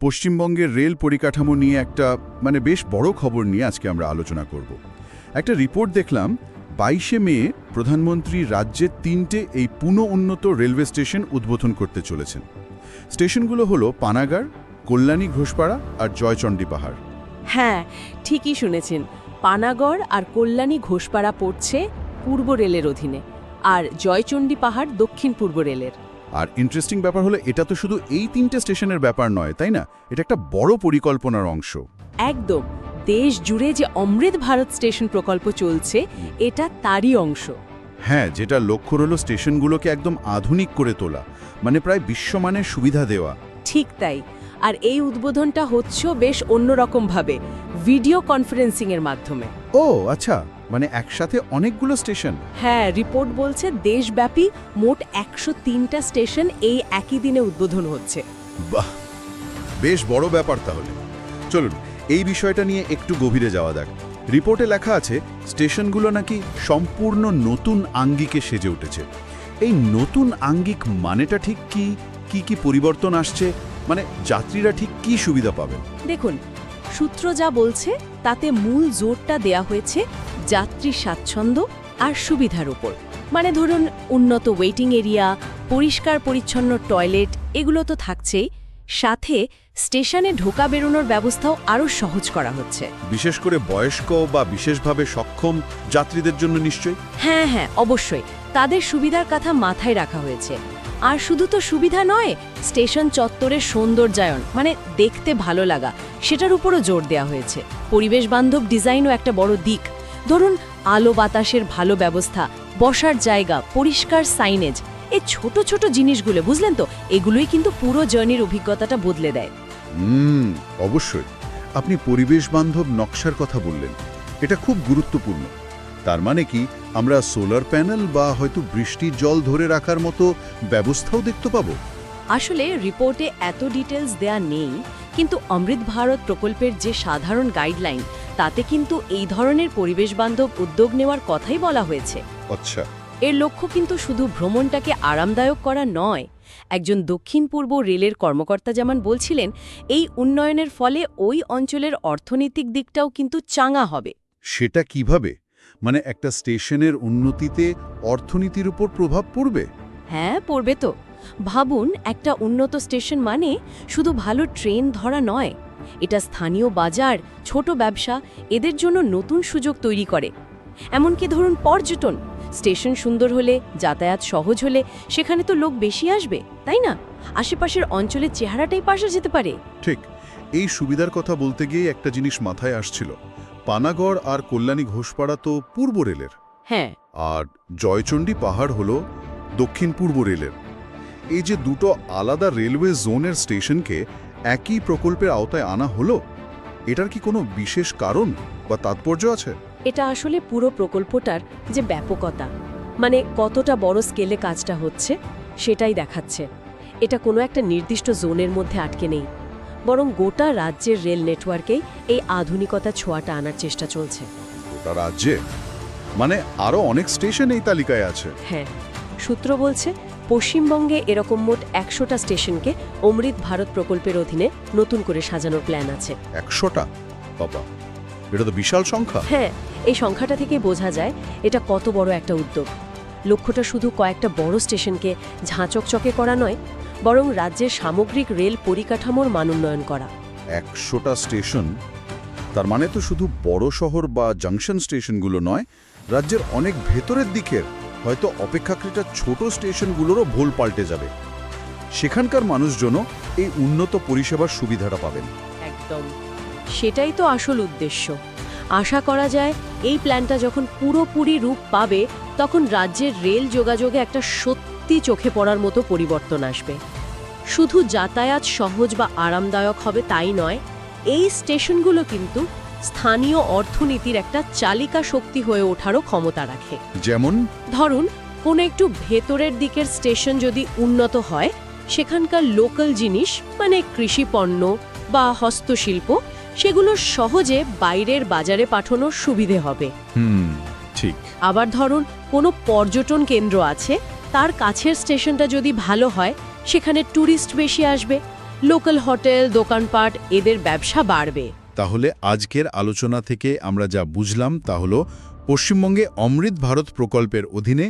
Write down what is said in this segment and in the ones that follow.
পশ্চিমবঙ্গের রেল পরিকাঠামো নিয়ে একটা মানে বেশ বড় খবর নিয়ে আজকে আমরা আলোচনা করব। একটা রিপোর্ট দেখলাম, বাইশে মে প্রধানমন্ত্রী রাজ্যের তিনটে এই পুনঃ উন্নত রেলওয়ে স্টেশন উদ্বোধন করতে চলেছেন। স্টেশনগুলো হলো পানাগার, কল্যাণী ঘোষপাড়া আর জয়চণ্ডী পাহাড়। হ্যাঁ ঠিকই শুনেছেন। পানাগড় আর কল্যাণী ঘোষপাড়া পড়ছে পূর্ব রেলের অধীনে, আর জয়চণ্ডী পাহাড় দক্ষিণ পূর্ব রেলের। আর ইন্টারেস্টিং ব্যাপার হলো এটা তো শুধু এই তিনটে স্টেশনের ব্যাপার নয় তাই না? এটা একটা বড় পরিকল্পনার অংশ। একদম। দেশ জুড়ে যে অমৃত ভারত স্টেশন প্রকল্প চলছে এটা তারই অংশ। হ্যাঁ যেটা লক্ষ্য হলো স্টেশনগুলোকে একদম আধুনিক করে তোলা মানে প্রায় বিশ্বমানের সুবিধা দেওয়া। ঠিক তাই। আর এই উদ্বোধনটা হচ্ছেও বেশ অন্যরকমভাবে ভিডিও কনফারেন্সিংয়ের মাধ্যমে। ও আচ্ছা। মানে একসাথে অনেকগুলো স্টেশন। হ্যাঁ রিপোর্ট বলছে দেশব্যাপী মোট একশো তিনটা স্টেশন এই একই দিনে উদ্বোধন হচ্ছে। বাহ! বেশ বড় ব্যাপার তাহলে। চলুন এই বিষয়টা নিয়ে একটু গভীরে যাওয়া যাক। রিপোর্টে লেখা আছে স্টেশনগুলো নাকি সম্পূর্ণ নতুন আঙ্গিকে সেজে উঠেছে। এই নতুন আঙ্গিক মানেটা ঠিক কি? কি কি পরিবর্তন আসছে? মানে যাত্রীরা ঠিক কি সুবিধা পাবে দেখুন সূত্র যা বলছে তাতে মূল জোরটা দেয়া হয়েছে যাত্রী স্বাচ্ছন্দ্য আর সুবিধার উপর। মানে ধরুন উন্নত ওয়েটিং এরিয়া পরিষ্কার পরিচ্ছন্ন টয়লেট এগুলো তো থাকছেই। সাথে স্টেশনে ঢোকা বেরোনোর ব্যবস্থাও আরও সহজ করা হচ্ছে। বিশেষ করে বয়স্ক বা বিশেষভাবে সক্ষম যাত্রীদের জন্য নিশ্চয়ই? হ্যাঁ হ্যাঁ অবশ্যই। তাদের সুবিধার কথা মাথায় রাখা হয়েছে। আর শুধু তো সুবিধা নয় স্টেশন চত্বরের সৌন্দর্যায়ন মানে দেখতে ভালো লাগা সেটার উপরও জোর দেওয়া হয়েছে। পরিবেশ বান্ধব ডিজাইনও একটা বড় দিক। ধরুন আলো বাতাসের ভালো ব্যবস্থা বসার জায়গা পরিষ্কার সাইনেজ এই ছোট ছোট জিনিসগুলো বুঝলেন তো? এগুলোই কিন্তু পুরো জার্নির অভিজ্ঞতাটা বদলে দেয়। হুম অবশ্যই। আপনি পরিবেশ বান্ধব নকশার কথা বললেন। এটা খুব গুরুত্বপূর্ণ। তার মানে কি আমরা সোলার প্যানেল বা হয়তো বৃষ্টির জল ধরে রাখার মতো ব্যবস্থাও দেখতে পাবো? আসলে রিপোর্টে এত ডিটেলস দেয়া নেই কিন্তু অমৃত ভারত প্রকল্পের যে সাধারণ গাইডলাইন তাতে কিন্তু এই ধরনের পরিবেশ বান্ধব উদ্যোগ নেওয়ার কথাই বলা হয়েছে। আচ্ছা। এর লক্ষ্য কিন্তু শুধু ভ্রমণটাকে আরামদায়ক করা নয় একজন দক্ষিণ পূর্ব রেলের কর্মকর্তা যেমন বলছিলেন এই উন্নয়নের ফলে ওই অঞ্চলের অর্থনৈতিক দিকটাও কিন্তু চাঙা হবে। সেটা কীভাবে? মানে একটা স্টেশনের উন্নতিতে অর্থনীতির উপর প্রভাব পড়বে? হ্যাঁ পড়বে তো। ভাবুন একটা উন্নত স্টেশন মানে শুধু ভালো ট্রেন ধরা নয় এটা স্থানীয় বাজার ছোট ব্যবসা এদের জন্য নতুন সুযোগ তৈরি করে। এমনকি ধরুন পর্যটন স্টেশন সুন্দর হলে যাতায়াত সহজ হলে সেখানে তো লোক বেশি আসবে তাই না? আশেপাশের অঞ্চলের চেহারাটাই পাশে যেতে পারে। ঠিক এই সুবিধার কথা বলতে গিয়ে একটা জিনিস মাথায় আসছিল। পানাগড় আর কল্যাণী ঘোষপাড়া তো পূর্ব রেলের। হ্যাঁ। আর জয়চণ্ডী পাহাড় হল দক্ষিণ পূর্ব রেলের। এই যে দুটো আলাদা রেলওয়ে জোনের স্টেশনকে একই প্রকল্পের আওতায় আনা হলো এটার কি কোনো বিশেষ কারণ বা তাৎপর্য আছে? এটা আসলে পুরো প্রকল্পটার যে ব্যাপকতা মানে কতটা বড় স্কেলে কাজটা হচ্ছে সেটাই দেখাচ্ছে। এটা কোনো একটা নির্দিষ্ট জোনের মধ্যে আটকে নেই বরং গোটা রাজ্যের রেল নেটওয়ার্কেই এই আধুনিকতা ছোঁয়াটা আনার চেষ্টা চলছে। ওটা রাজ্যে? মানে আরও অনেক স্টেশন এই তালিকায় আছে। হ্যাঁ। সূত্র বলছে পশ্চিমবঙ্গে এরকম মোট একশোটা স্টেশনকে অমৃত ভারত প্রকল্পের অধীনে নতুন করে সাজানোর প্ল্যান আছে। একশোটা? বাবা এটা তো বিশাল সংখ্যা। হ্যাঁ এই সংখ্যাটা থেকে বোঝা যায় এটা কত বড় একটা উদ্যোগ। লক্ষ্যটা শুধু কয়েকটা বড় স্টেশনকে ঝাঁচকচকে করা নয় বরং রাজ্যের সামগ্রিক রেল পরিকাঠামোর মানোন্নয়ন করা। একশোটা স্টেশন? তার মানে তো শুধু বড় শহর বা জাংশন স্টেশনগুলো নয় রাজ্যের অনেক ভেতরের দিকের হয়তো অপেক্ষাকৃত ছোট স্টেশনগুলোরও ভুল পাল্টে যাবে। সেখানকার মানুষজনও এই উন্নত পরিষেবার সুবিধাটা পাবেন। একদম। সেটাই তো আসল উদ্দেশ্য। আশা করা যায়, এই প্ল্যানটা যখন পুরোপুরি রূপ পাবে, তখন রাজ্যের রেল যোগাযোগে একটা সত্যি চোখে পড়ার মতো পরিবর্তন আসবে। শুধু যাতায়াত সহজ বা আরামদায়ক হবে তাই নয়, এই স্টেশনগুলো কিন্তু স্থানীয় অর্থনীতির একটা চালিকা শক্তি হয়ে ওঠারও ক্ষমতা রাখে। যেমন? ধরুন কোনো একটু ভেতরের দিকের স্টেশন যদি উন্নত হয় সেখানকার লোকাল জিনিস মানে কৃষি পণ্য বা হস্তশিল্প সেগুলো সহজে বাইরের বাজারে পাঠানোর সুবিধে হবে। হুম ঠিক। আবার ধরুন কোনো পর্যটন কেন্দ্র আছে তার কাছের স্টেশনটা যদি ভালো হয় সেখানে ট্যুরিস্ট বেশি আসবে লোকাল হোটেল দোকানপাট এদের ব্যবসা বাড়বে। তাহলে আজকের আলোচনা থেকে আমরা যা বুঝলাম তা হল পশ্চিমবঙ্গে অমৃত ভারত প্রকল্পের অধীনে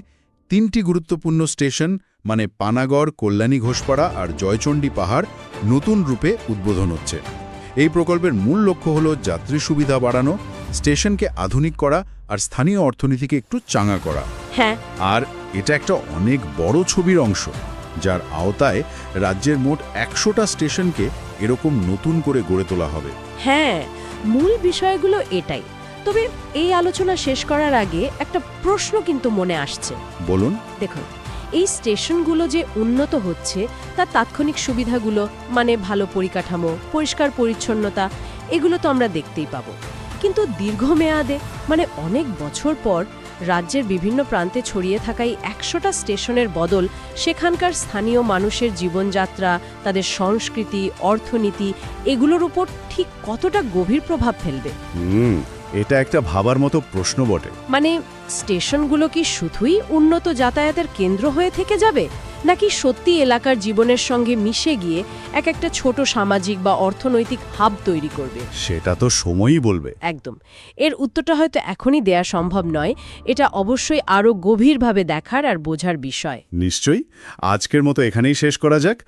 তিনটি গুরুত্বপূর্ণ স্টেশন মানে পানাগড় কল্যাণী ঘোষপাড়া আর জয়চণ্ডী পাহাড় নতুন রূপে উদ্বোধন হচ্ছে। এই প্রকল্পের মূল লক্ষ্য হল যাত্রী সুবিধা বাড়ানো স্টেশনকে আধুনিক করা আর স্থানীয় অর্থনীতিকে একটু চাঙা করা। হ্যাঁ। আর এটা একটা অনেক বড় ছবির অংশ। যার আওতায় রাজ্যের মোট একশোটা স্টেশনকে এরকম নতুন করে গড়ে তোলা হবে। হ্যাঁ মূল বিষয়গুলো এটাই। তবে এই আলোচনা শেষ করার আগে একটা প্রশ্ন কিন্তু মনে আসছে। বলুন। দেখুন এই স্টেশনগুলো যে উন্নত হচ্ছে তার তাৎক্ষণিক সুবিধাগুলো মানে ভালো পরিকাঠামো পরিষ্কার পরিচ্ছন্নতা এগুলো তো আমরা দেখতেই পাবো। কিন্তু দীর্ঘমেয়াদে মানে অনেক বছর পর রাজ্যের বিভিন্ন প্রান্তে ছড়িয়ে থাকা এই একশোটা স্টেশনের বদল সেখানকার স্থানীয় মানুষের জীবনযাত্রা তাদের সংস্কৃতি অর্থনীতি এগুলোর উপর ঠিক কতটা গভীর প্রভাব ফেলবে? এটা একটা ভাবার মতো প্রশ্ন বটে। মানে স্টেশনগুলো কি শুধুই উন্নত যাতায়াতের কেন্দ্র হয়ে থেকে যাবে? নাকি সত্যি এলাকার জীবনের সঙ্গে মিশে গিয়ে এক একটা ছোট সামাজিক বা অর্থনৈতিক হাব তৈরি করবে? সেটা তো সময়ই বলবে। একদম। এর উত্তরটা হয়তো এখনই দেয়া সম্ভব নয়। এটা অবশ্যই আরও গভীরভাবে দেখার আর বোঝার বিষয়। নিশ্চয়ই। আজকের মতো এখানেই শেষ করা যাক।